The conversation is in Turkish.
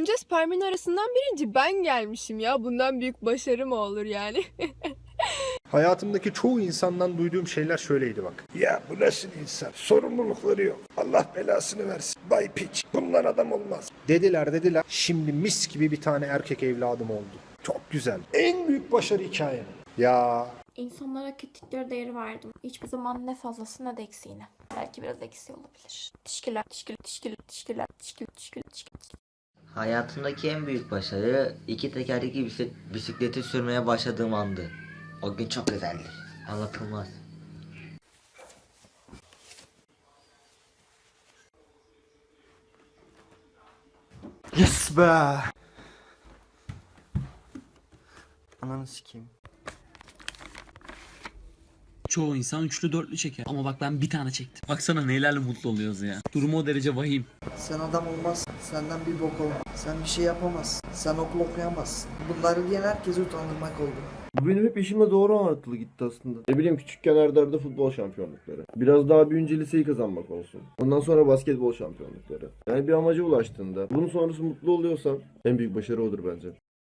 Onca spermin arasından birinci ben gelmişim ya. Bundan büyük başarı mı olur yani? Hayatımdaki çoğu insandan duyduğum şeyler şöyleydi bak. Ya bu nasıl insan? Sorumlulukları yok. Allah belasını versin. Bay piç. Bunlar adam olmaz. Dediler dediler. Şimdi mis gibi bir tane erkek evladım oldu. Çok güzel. En büyük başarı hikayem. Ya İnsanlara hak ettikleri değeri verdim. Hiçbir zaman ne fazlası ne de eksiğine. Belki biraz eksiği olabilir. Teşekkürler, teşekkürler, teşekkürler, teşekkürler, teşekkürler, teşekkürler, teşekkürler. Hayatımdaki en büyük başarı iki tekerlekli bisik- bisikleti sürmeye başladığım andı. O gün çok özeldi. Anlatılmaz. Yes be. Ananı sikeyim. Çoğu insan üçlü dörtlü çeker. Ama bak ben bir tane çektim. Baksana nelerle mutlu oluyoruz ya. Durumu o derece vahim. Sen adam olmazsın. Senden bir bok olmaz. Sen bir şey yapamazsın. Sen okul okuyamazsın. Bunları diyen herkesi utandırmak oldu. Bu benim hep işime doğru anlatılı gitti aslında. Ne bileyim küçükken arda futbol şampiyonlukları. Biraz daha büyüyünce liseyi kazanmak olsun. Ondan sonra basketbol şampiyonlukları. Yani bir amaca ulaştığında bunun sonrası mutlu oluyorsan en büyük başarı odur bence.